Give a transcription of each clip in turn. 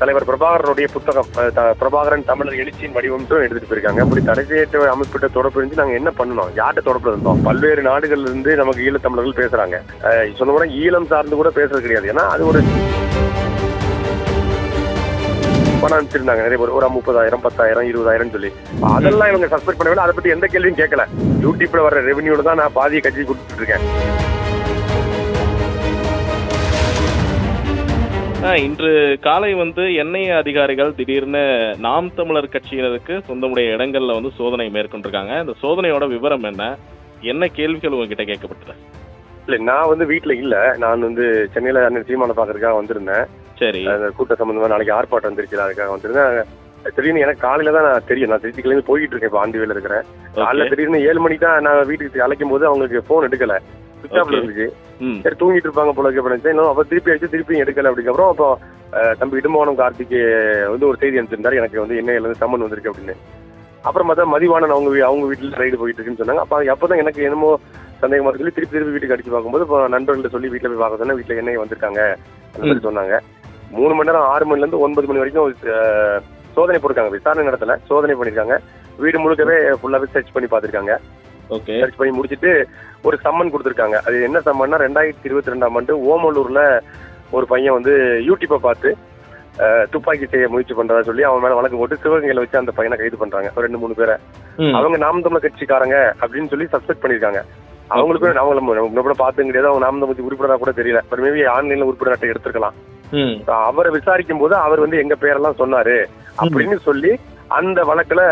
தலைவர் பிரபாகரனுடைய புத்தகம் பிரபாகரன் தமிழர் எழுச்சியின் வடிவம்ட்டு எடுத்துட்டு போயிருக்காங்க. அப்படி தடை செய்யப்பட்ட அமைப்பிட்ட தொடர்பு இருந்து நாங்க என்ன பண்ணணும்? யார்கிட்ட தொடர்பு இருந்தோம்? பல்வேறு நாடுகள்ல இருந்து நமக்கு ஈழத்தமிழர்கள் பேசுறாங்க. சொன்ன ஈழம் சார்ந்து கூட பேசுறது கிடையாது. ஏன்னா அது ஒரு பணம் அனுப்பிச்சிருந்தாங்க. நிறைய பேர் ஒரு முப்பதாயிரம் பத்தாயிரம் இருபதாயிரம் சொல்லி. அதெல்லாம் இவங்க சஸ்பெண்ட் பண்ணவே அதை பத்தி எந்த கேள்வியும் கேட்கல. யூடியூப்ல வர ரெவன்யூல தான் நான் பாதியை கட்சி கொடுத்துட்டு இருக்கேன். இன்று காலை வந்து என்ஐஏ அதிகாரிகள் திடீர்னு நாம் தமிழர் கட்சியினருக்கு சொந்தமுடைய இடங்கள்ல வந்து சோதனை மேற்கொண்டிருக்காங்க. இந்த சோதனையோட விவரம் என்ன? என்ன கேள்விகள் உங்ககிட்ட கேட்கப்பட்டது? இல்ல நான் வந்து வீட்டுல இல்ல. நான் வந்து சென்னையில அண்ணன் சீமான பாக்குறதுக்காக வந்திருந்தேன். சரி. அந்த கூட்ட சம்பந்தமா நாளைக்கு ஆர்ப்பாட்டம் வந்துருச்சு அதுக்காக வந்திருந்தேன். திடீர்னு எனக்கு காலையில தான் நான் தெரியும். நான் திருச்சி கிளம்பி போயிட்டு இருக்கேன் இப்போ ஆண்டி வேலை இருக்கிறேன் காலைல. திடீர்னு ஏழு மணிக்கு தான் நான் வீட்டுக்கு அழைக்கும் போது அவங்களுக்கு போன் எடுக்கல. Okay. இருந்துச்சு சரி தூங்கிட்டு இருப்பாங்க போல அப்படின்னு இன்னும் அப்ப திருப்பி அடிச்சு திருப்பி எடுக்கல அப்படிக்கப்புறம் அப்போ தம்பி இடுமோனம் கார்த்திக் வந்து ஒரு செய்தி அனுப்பிச்சிருந்தாரு. எனக்கு வந்து என்ன இருந்து சம்மன் வந்திருக்கு அப்படின்னு. அப்புறம் பார்த்தா மதிவாணன் அவங்க அவங்க வீட்டுல ரைடு போயிட்டு இருக்குன்னு சொன்னாங்க. அப்ப அப்பதான் எனக்கு என்னமோ சந்தேகமா சொல்லி திருப்பி திருப்பி வீட்டுக்கு அடிச்சு பார்க்கும்போது இப்போ நண்பர்கள்ட்ட சொல்லி வீட்டுல போய் பார்க்க சொன்னா வீட்டுல என்ன வந்திருக்காங்க. மாதிரி சொன்னாங்க. மூணு மணி நேரம் ஆறு மணில இருந்து ஒன்பது மணி வரைக்கும் சோதனை போட்டிருக்காங்க. விசாரணை நடத்தல. சோதனை பண்ணிருக்காங்க. வீடு முழுக்கவே ஃபுல்லாவே சர்ச் பண்ணி பார்த்திருக்காங்க. ஓகே. சர்ச் பண்ணி முடிச்சிட்டு ஒரு சம்மன் கொடுத்துருக்காங்க. அது என்ன சம்மன்னா ரெண்டாயிரத்தி இருபத்தி ரெண்டாம் ஆண்டு ஓமலூர்ல ஒரு பையன் வந்து யூடியூப்பை பார்த்து துப்பாக்கி செய்ய முயற்சி பண்றதா சொல்லி அவன் மேல வழக்கு போட்டு சிவகங்கையில வச்சு அந்த பையனை கைது பண்றாங்க. ஒரு ரெண்டு மூணு பேரை. அவங்க நாம் தமிழர் கட்சிக்காரங்க அப்படின்னு சொல்லி சஸ்பெக்ட் பண்ணிருக்காங்க அவங்களுக்கும் அவங்கள பார்த்தும் கிடையாது அவங்க நாம் தமிழ் உறுப்பினரா கூட தெரியல. ஒரு மேபி ஆன்லைன்ல உறுப்பினர் எடுத்திருக்கலாம். அவரை விசாரிக்கும் போது அவர் வந்து எங்க பேரெல்லாம் சொன்னாரு. அப்படின்னு சொல்லி அந்த வழக்குல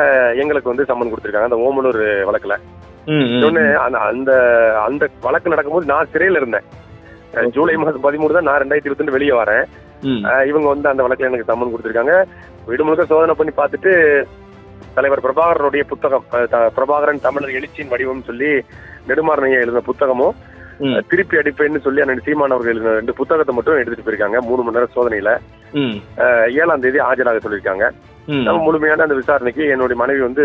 எங்களுக்கு வந்து சம்மன் கொடுத்திருக்காங்க. அந்த ஓமலூர் வழக்குல. இன்னொன்னு அந்த அந்த வழக்கு நடக்கும்போது நான் சிறையில இருந்தேன். ஜூலை மாதம் பதிமூணு தான் நான் ரெண்டாயிரத்தி இருபத்தி ரெண்டு வெளியே வரேன். இவங்க வந்து அந்த வழக்குல எனக்கு சம்மன் கொடுத்திருக்காங்க. வீடு முழுக்க சோதனை பண்ணி பார்த்துட்டு தலைவர் பிரபாகரனுடைய புத்தகம் பிரபாகரன் தமிழர் எழுச்சியின் வடிவம் சொல்லி நெடுமாறனையா எழுதின புத்தகமும் திருப்பி அடிப்பேன்னு சொல்லி அண்ணன் சீமான் அவர்கள் எழுதின ரெண்டு புத்தகத்தை மட்டும் எடுத்துட்டு போயிருக்காங்க மூணு மணி நேரம் சோதனையில. ஏழாம் தேதி ஆஜராக சொல்லியிருக்காங்க. முழுமையான அந்த விசாரணைக்கு என்னுடைய மனைவி வந்து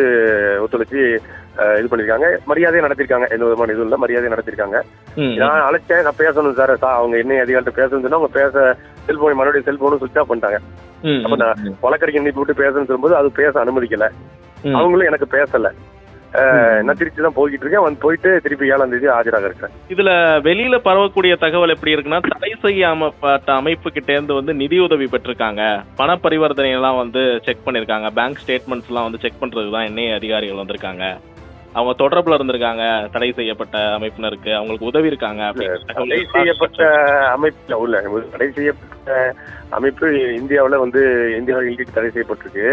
ஒத்துழைச்சு இது பண்ணிருக்காங்க மரியாதையை நடத்திருக்காங்க எந்த விதமான இதுவும் இல்லை. மரியாதையை நடத்திருக்காங்க நான் அழைச்சேன். நான் பேசணும் சார். அவங்க என்ன அதிகாரிட்ட பேசணும்னு சொன்னா அவங்க பேச செல்போன் மறுபடியும் செல்போனும் சுவிச் ஆஃப் பண்ணிட்டாங்க. அப்ப நான் வழக்கறிஞர் நீப்பி விட்டு பேசணும்னு சொல்லும்போது அது பேச அனுமதிக்கல. அவங்களும் எனக்கு பேசல. நான் திருச்சி தான் போய்கிட்டு இருக்கேன் வந்து போயிட்டு திருப்பி ஏழாம் தேதி ஆஜராக இருக்கேன் இதுல வெளியில பரவக்கூடிய தகவல் எப்படி இருக்குன்னா தடை செய்யப்பட்ட அமைப்பு கிட்ட இருந்து வந்து நிதியுதவி பெற்றிருக்காங்க. பண பரிவர்த்தனை எல்லாம் வந்து செக் பண்ணிருக்காங்க. பேங்க் ஸ்டேட்மெண்ட்ஸ் எல்லாம் வந்து செக் பண்றதுக்கு தான் என்ஐஏ அதிகாரிகள் வந்திருக்காங்க. அவங்க தொடர்புல இருந்திருக்காங்க தடை செய்யப்பட்ட அமைப்பினருக்கு அவங்களுக்கு உதவி இருக்காங்க தடை செய்யப்பட்ட அமைப்புல உள்ள தடை செய்யப்பட்ட அமைப்பு இந்தியாவுல வந்து இந்தியாவில் தடை செய்யப்பட்டிருக்கு.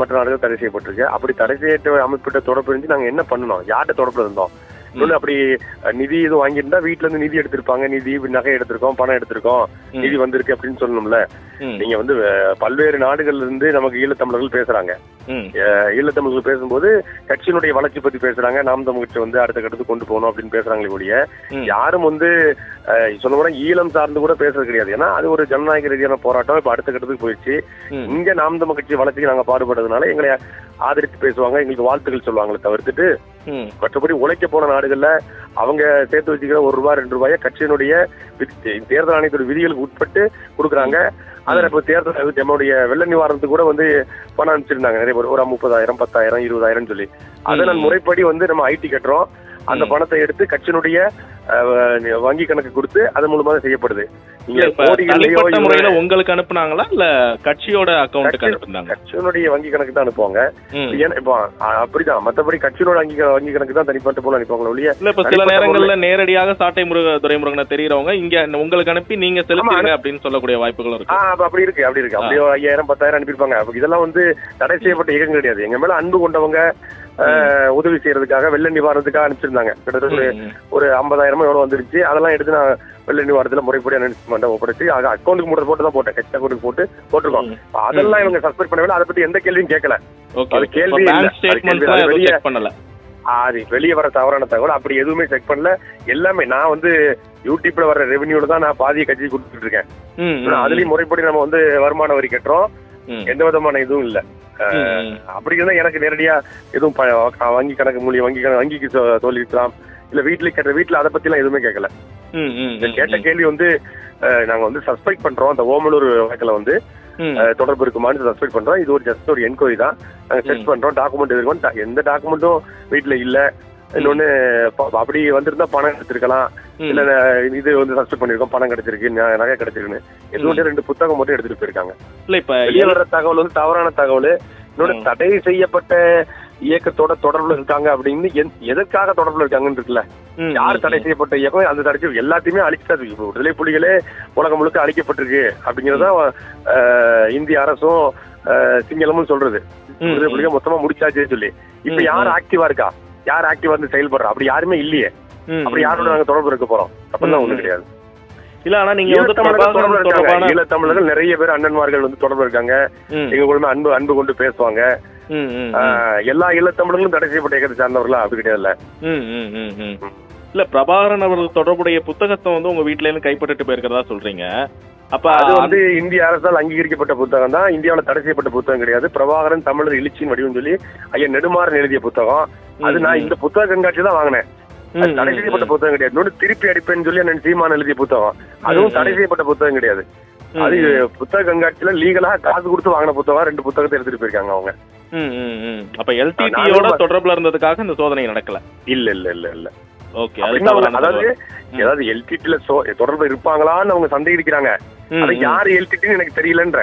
மற்ற நாடுகள் தடை செய்யப்பட்டிருக்கு. அப்படி தடை செய்யப்பட்ட அமைப்பிட்ட தொடர்பு இருந்து நாங்க என்ன பண்ணணும்? யார்கிட்ட தொடர்பு இருந்தோம்? இன்னொன்னு அப்படி நிதி எதுவும் வாங்கியிருந்தா வீட்ல இருந்து நிதி எடுத்திருப்பாங்க. நிதி நகை எடுத்திருக்கோம் பணம் எடுத்திருக்கோம். நிதி வந்திருக்கு அப்படின்னு சொல்லணும்ல. நீங்க வந்து பல்வேறு நாடுகள்ல இருந்து நமக்கு ஈழத்தமிழர்கள் பேசுறாங்க. ஈழத்தமிழர்கள் பேசும்போது கட்சியினுடைய வளர்ச்சி பத்தி பேசுறாங்க. நாம் தமிழ் கட்சி வந்து அடுத்த கட்டத்துக்கு கொண்டு போகணும் அப்படின்னு பேசுறாங்களே ம். யாரும் வந்து சொல்ல போனா ஈழம் சார்ந்து கூட பேசுறது கிடையாது. ஏன்னா அது ஒரு ஜனநாயக ரீதியான போராட்டம். இப்ப அடுத்த கட்டத்துக்கு போயிடுச்சு. இங்க நாம் தமிழ் கட்சி வளர்ச்சிக்கு நாங்க பாடுபடுறதுனால எங்களை ஆதரித்து பேசுவாங்க எங்களுக்கு வாழ்த்துக்கள் சொல்லுவாங்களே தவிர்த்துட்டு மற்றபடி உழைக்க போன நாடுகள்ல அவங்க சேர்த்து வச்சுக்கிற ஒரு ரூபாய் ரெண்டு ரூபாய கட்சியினுடைய தேர்தல் ஆணையத்தோட விதிகளுக்கு உட்பட்டு கொடுக்குறாங்க. அதில் இப்போ தேர்தல் நம்மளுடைய வெள்ள நிவாரணத்துக்கு கூட வந்து பணம் அனுப்பிச்சிருந்தாங்க. நிறைய பேர் ஒரு முப்பதாயிரம் பத்தாயிரம் இருபதாயிரம் சொல்லி. அதை நான். முறைப்படி வந்து நம்ம ஐடி கட்டுறோம். அந்த. பணத்தை எடுத்து கட்சியினுடைய வங்கி கணக்கு கொடுத்து அது மூலமாக செய்யப்படுது. நீங்க முறையில உங்களுக்கு அனுப்புனாங்களா? இல்ல கட்சியோட அக்கௌண்ட்டுக்கு அனுப்புனாங்க கட்சியினுடைய வங்கி கணக்கு தான் அனுப்புவாங்க. ஏன்னா இப்போ அப்படிதான். மத்தபடி கட்சியோட வங்கி வங்கி கணக்கு தான் தனிப்பட்ட போல அனுப்புவாங்க ஒழிய இல்ல இப்ப சில நேரங்கள்ல நேரடியாக சாட்டை முருக துரைமுருகனை தெரியறவங்க இங்க உங்களுக்கு அனுப்பி நீங்க செலுத்துங்க அப்படின்னு சொல்லக்கூடிய வாய்ப்புகளும் ஆ இருக்கு அப்ப அப்படி இருக்கு அப்படி இருக்கு. அப்படியே ஐயாயிரம் பத்தாயிரம் அனுப்பியிருப்பாங்க. இதெல்லாம் வந்து தடை செய்யப்பட்ட இயக்கம் கிடையாது. எங்க மேல அன்பு கொண்டவங்க உதவி செய்யறதுக்காக வெள்ள நிவாரணத்துக்காக அனுப்பிச்சிருந்தாங்க. கிட்டத்தட்ட ஒரு- ஐம்பதாயிரமோ எவ்வளவு வந்துருச்சு. அதெல்லாம் எடுத்து நான் வெள்ள நிவாரணத்துல முறைப்படி அனுப்பிச்சு ஒப்படைச்சு அது அக்கௌண்ட்டுக்கு மட்டும் போட்டு தான் போட்டேன். கட்சி அக்கௌண்ட்டுக்கு போட்டு போட்டிருக்கோம். அதெல்லாம் இவங்க சஸ்பெண்ட் பண்ணவே அதை பத்தி எந்த கேள்வியும் கேட்கல. அது கேள்வி வெளிய- பண்ணல? அது வெளியே வர தவறான தகவல். அப்படி எதுவுமே செக் பண்ணல. எல்லாமே நான் வந்து யூடியூப்ல வர ரெவன்யூல தான் நான் பாதியை கட்சி கொடுத்துட்டு இருக்கேன். அதுலயும் முறைப்படி நம்ம வந்து வருமான வரி கட்டுறோம். எந்த விதமான இதுவும் இல்ல. அப்படி இருந்தா எனக்கு நேரடியா எதுவும் வங்கி கணக்கு மூலியம் வங்கி கணக்கு வங்கிக்கு சொல்லிருக்கலாம். இல்ல வீட்டுல கேட்ட வீட்டுல அதை பத்தி எல்லாம் எதுவுமே கேட்கல கேட்ட. கேள்வி வந்து நாங்க வந்து சஸ்பெக்ட் பண்றோம். அந்த ஓமலூர் வழக்குல வந்து தொடர்பு இருக்குமான்னு சஸ்பெக்ட் பண்றோம். இது ஒரு ஜஸ்ட் ஒரு என்கொயரி தான். நாங்க செக். பண்றோம். டாக்குமெண்ட் இருக்கோம் எந்த டாக்குமெண்ட்டும் வீட்டுல இல்ல. இன்னொன்னு அப்படி வந்திருந்தா பணம் எடுத்திருக்கலாம். இல்ல இது வந்து சஸ்பெக்ட் பண்ணிருக்கோம் பணம் கிடைச்சிருக்கு நகை கிடைச்சிருக்குன்னு. ஒன்று ரெண்டு புத்தகம் மட்டும் எடுத்துட்டு போயிருக்காங்க. இல்ல இப்ப வெளியே வர்ற தகவல் வந்து தவறான தகவல். இன்னொன்னு ம். தடை செய்யப்பட்ட இயக்கத்தோட தொடர்புல இருக்காங்க அப்படின்னு எதற்காக தொடர்புல இருக்காங்கன்னு இருக்குல்ல. யார் தடை. செய்யப்பட்ட இயக்கம் அந்த தடை செய்ய- எல்லாத்தையுமே அழிச்சிட்டாரு இப்போ விடுதலை புலிகளே உலகம் முழுக்க அழிக்கப்பட்டிருக்கு அப்படிங்கறதான் இந்திய அரசும் சிங்களமும் சொல்றது. விடுதலை. புலிகள் மொத்தமா முடிச்சாச்சே சொல்லி. இப்ப யார். ஆக்டிவா இருக்கா? யார் ஆக்டிவா இருந்து செயல்படுறா? அப்படி யாருமே இல்லையே. அப்படி யாரோட. நாங்க தொடர்பு இருக்க போறோம்? அப்படிலாம் ம். கிடையாது. இல்ல ஆனா நீங்க வந்து தொடர்புல பிரபாகரன் இருக்காங்க. தொடர்பான ஈழத்தமிழர்கள் நிறைய பேர் அண்ணன்மார்கள் வந்து தொடர்பு இருக்காங்க. எங்க கூட அன்பு அன்பு கொண்டு பேசுவாங்க. எல்லா ஈழத்தமிழர்களும் தடை செய்யப்பட்ட இயக்கத்தை சார்ந்தவர்களா? அப்படி கிடையாதுல்ல. ம், ம். இல்ல பிரபாகரன் அவர்கள் தொடர்புடைய புத்தகத்தை வந்து உங்க வீட்ல இருந்து கைப்பற்றிட்டு போயிருக்கிறதா சொல்றீங்க. அப்ப அது வந்து இந்திய அரசால் அங்கீகரிக்கப்பட்ட புத்தகம் தான். இந்தியாவுல தடை செய்யப்பட்ட புத்தகம் கிடையாது. பிரபாகரன் தமிழர் எழுச்சியின் வடிவம் சொல்லி ஐயா நெடுமாறன் எழுதிய புத்தகம். அது நான் இந்த புத்தக கண்காட்சி தான் வாங்கினேன். அது தடை செய்யப்பட்ட. புத்தகம் கிடையாது இன்னொன்று திருப்பி அடிப்பேன்னு சொல்லி அண்ணன் சீமான் எழுதிய புத்தகம் அதுவும் தடை. செய்யப்பட்ட புத்தகம் கிடையாது அது. புத்தக கண்காட்சியில லீகலா காசு கொடுத்து வாங்கின புத்தகம் ரெண்டு புத்தகத்தை எடுத்துட்டு போயிருக்காங்க அவங்க. அப்ப எல்டிடியோட தொடர்புல இருந்ததுக்காக இந்த சோதனை நடக்கல இல்ல இல்ல இல்ல இல்ல ஓகே அதாவது. ஏதாவது எல்டிடில தொடர்பு இருப்பாங்களான்னு அவங்க சந்தேகிக்கிறாங்க அது. யாரு எல்டிடின்னு எனக்கு தெரியலன்ற.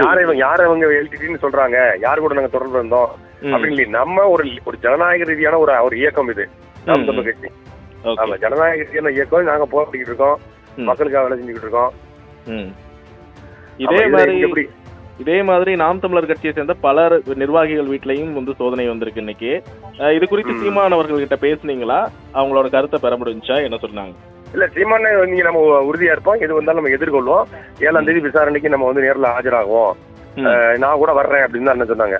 யார் இவங்க யார் அவங்க எல்டிடின்னு சொல்றாங்க யார் கூட நாங்க தொடர்பு இருந்தோம். அப்படின்னு. நம்ம ஒரு ஒரு ஜனநாயக ரீதியான ஒரு ஒரு இயக்கம் இது நாம் ம், தமிழர் கட்சி. ஆமா ஜனநாயக ரீதியான இயக்கம் நாங்க போராடிக்கிட்டு இருக்கோம். மக்களுக்காக வேலை செஞ்சுக்கிட்டு இருக்கோம். இதே மாதிரி இதே மாதிரி நாம் தமிழர் கட்சியை சேர்ந்த பலர் நிர்வாகிகள் வீட்லயும் வந்து சோதனை வந்திருக்கு இன்னைக்கு. இது குறித்து. சீமான் அவர்கள் கிட்ட பேசுனீங்களா? அவங்களோட கருத்தை பெற முடிஞ்சா என்ன சொன்னாங்க? இல்ல சீமான நீங்க நம்ம உறுதியா இருப்போம். எது வந்தாலும் நம்ம எதிர்கொள்வோம். ஏழாம் தேதி விசாரணைக்கு நம்ம வந்து நேர்ல ஆஜராகுவோம். ம். அஹ், நான் கூட வர்றேன் அப்படின்னு தான் சொன்னாங்க.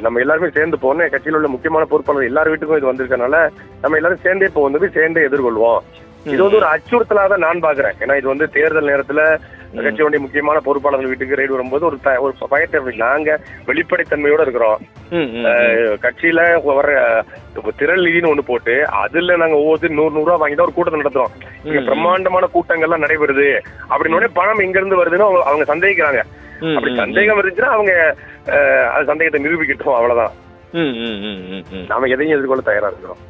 நம்ம எல்லாருமே சேர்ந்து போனோம் கட்சியில் உள்ள முக்கியமான பொறுப்பாளர் எல்லார் வீட்டுக்கும் இது வந்திருக்கனால நம்ம எல்லாரும் சேர்ந்தே இப்போ வந்து சேர்ந்தே எதிர்கொள்வோம். இது வந்து ஒரு அச்சுறுத்தலாக தான் நான் பாக்குறேன் ஏன்னா இது வந்து தேர்தல் நேரத்துல. கட்சியுடைய முக்கியமான பொறுப்பாளர்கள் வீட்டுக்கு ரைடு வரும்போது ஒரு ஒரு பயத்தை நாங்க வெளிப்படைத்தன்மையோட இருக்கிறோம். கட்சியில வர திரள் நிதினு ஒண்ணு போட்டு அதுல நாங்க ஒவ்வொரு நூறு நூறு ரூபா வாங்கி தான் ஒரு கூட்டத்தை நடத்துறோம். இங்க பிரம்மாண்டமான கூட்டங்கள்லாம் நடைபெறுது. அப்படின்னு பணம் எங்க இருந்து வருதுன்னு அவங்க- சந்தேகிக்கிறாங்க. அப்படி சந்தேகம் இருந்துச்சுன்னா அவங்க அஹ், அது சந்தேகத்தை நிரூபிக்கட்டும் அவ்வளவுதான். நாம எதையும் எதிர்கொள்ள தயாரா இருக்கிறோம்.